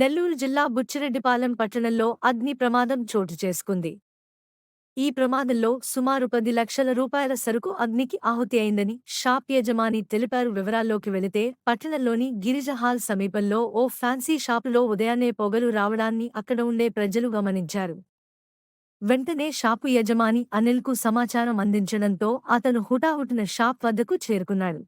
నెల్లూరు జిల్లా బుచ్చిరెడ్డిపాలెం పట్టణంలో అగ్ని ప్రమాదం చోటు చేసుకుంది. ఈ ప్రమాదంలో సుమారు పది లక్షల రూపాయల సరుకు అగ్నికి ఆహుతి అయిందని షాప్ యజమాని తెలిపారు. వివరాల్లోకి వెళితే పట్టణంలోని గిరిజ హాల్ సమీపంలో ఓ ఫ్యాన్సీ షాపులో ఉదయాన్నే పొగలు రావడాన్ని అక్కడ ఉండే ప్రజలు గమనించారు. వెంటనే షాపు యజమాని అనిల్కు సమాచారం అందించడంతో అతను హుటాహుటిన షాప్ వద్దకు చేరుకున్నాడు.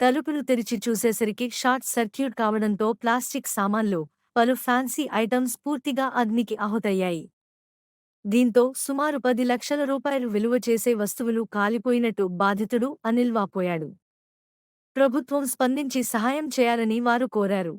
తలుపులు తెరిచి చూసేసరికి షార్ట్ సర్క్యూట్ కావడంతో ప్లాస్టిక్ సామాన్లు పలు ఫ్యాన్సీ ఐటమ్స్ పూర్తిగా అగ్నికి ఆహుతయ్యాయి. దీంతో సుమారు పది లక్షల రూపాయలు విలువ చేసే వస్తువులు కాలిపోయినట్టు బాధితుడు అనిల్ వాపోయాడు. ప్రభుత్వం స్పందించి సహాయం చేయాలని వారు కోరారు.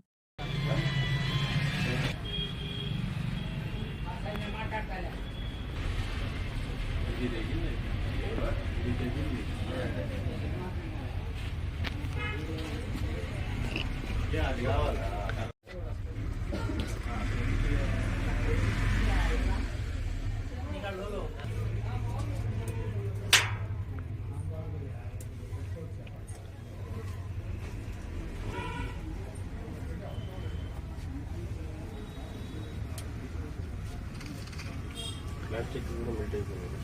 ప్లాస్టిక్ కూడా మెల్ట్ అయిపోయింది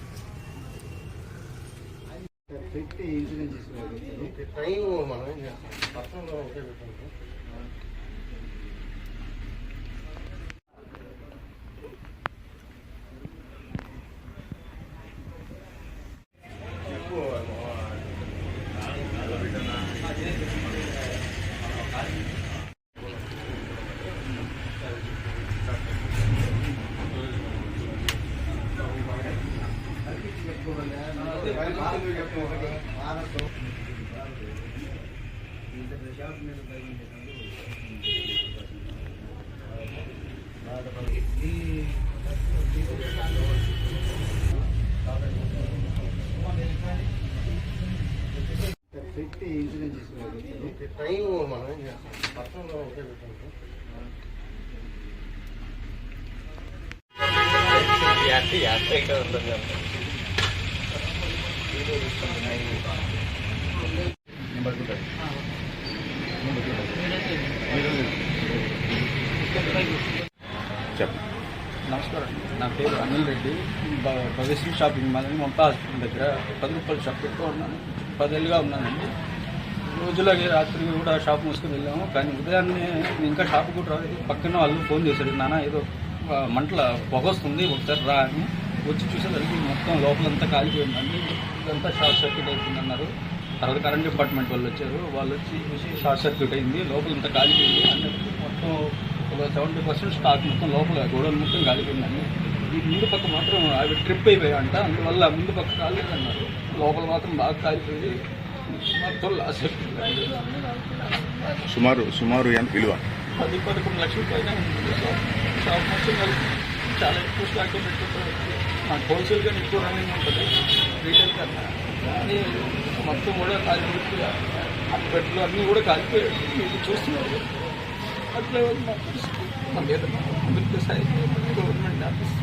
పెట్టి ఇన్సూరెన్స్ తీసుకోవాలి టైం మనం ఏం చేస్తాం పర్సనల్ ఒకే పెట్టుకుంటాం పెట్టి ఇన్సూరెన్స్ తీసుకోవాలి టైం మనం ఏం చేస్తాం పర్సనల్ ఒకే పెట్టుకుంటాం యాక్ట్ యాక్ట్ అయితే ఉంటుంది నమస్కారం నా పేరు అనిల్ రెడ్డి. భవిష్యత్ షాపింగ్ మాల్ అని మమతా హాస్పిటల్ దగ్గర పది రూపాయల షాప్ పెట్టుకో ఉన్నాను. పదేళ్ళుగా ఉన్నానండి. రోజులాగే రాత్రి కూడా షాప్ మూసుకొని వెళ్ళాము. కానీ ఉదయాన్నే ఇంకా షాప్ కూడా రాలేదు. పక్కన వాళ్ళు ఫోన్ చేశారు నాన్న ఏదో మంటల పొగ వస్తుంది ఒకసారి రా అని. వచ్చి చూసేసరికి మొత్తం లోపలంతా కాలిపోయిందండి. ఇదంతా షార్ట్ సర్క్యూట్ అయిపోయింది అన్నారు తర్వాత కరెంట్ డిపార్ట్మెంట్ వాళ్ళు వచ్చారు. వాళ్ళు వచ్చి చూసి షార్ట్ సర్క్యూట్ అయింది. లోపలంతా కాలిపోయింది. అన్నట్టు మొత్తం ఒక సెవెంటీ పర్సెంట్ స్టాక్ మొత్తం లోపల గోడలు మొత్తం కాలిపోయిందండి. ఈ ముందు పక్క మాత్రం అవి ట్రిప్ అయిపోయాయంట. అందువల్ల ముందు పక్క కాలేదన్నారు లోపల మాత్రం బాగా కాలిపోయి మొత్తం లాస్ అయిపోయింది సుమారు సుమారు ఎంత విలువ? పది పదకొండు లక్షల పైన షాప్ మొత్తం చాలా ఎక్కువ స్టాక్ పెట్టుకుంటారు హోల్సేల్ కానీ ఎక్కువ రన్నింగ్ ఉంటుంది. రీటైల్ కన్నా. కానీ మొత్తం కూడా కాలిపోయి అప్పట్లో అన్నీ కూడా కాలిపోయాయి. మీరు చూస్తున్నారు అట్లా ఉంది. మా పరిస్థితి. అభివృద్ధి సాయం గవర్నమెంట్ ఆఫీస్.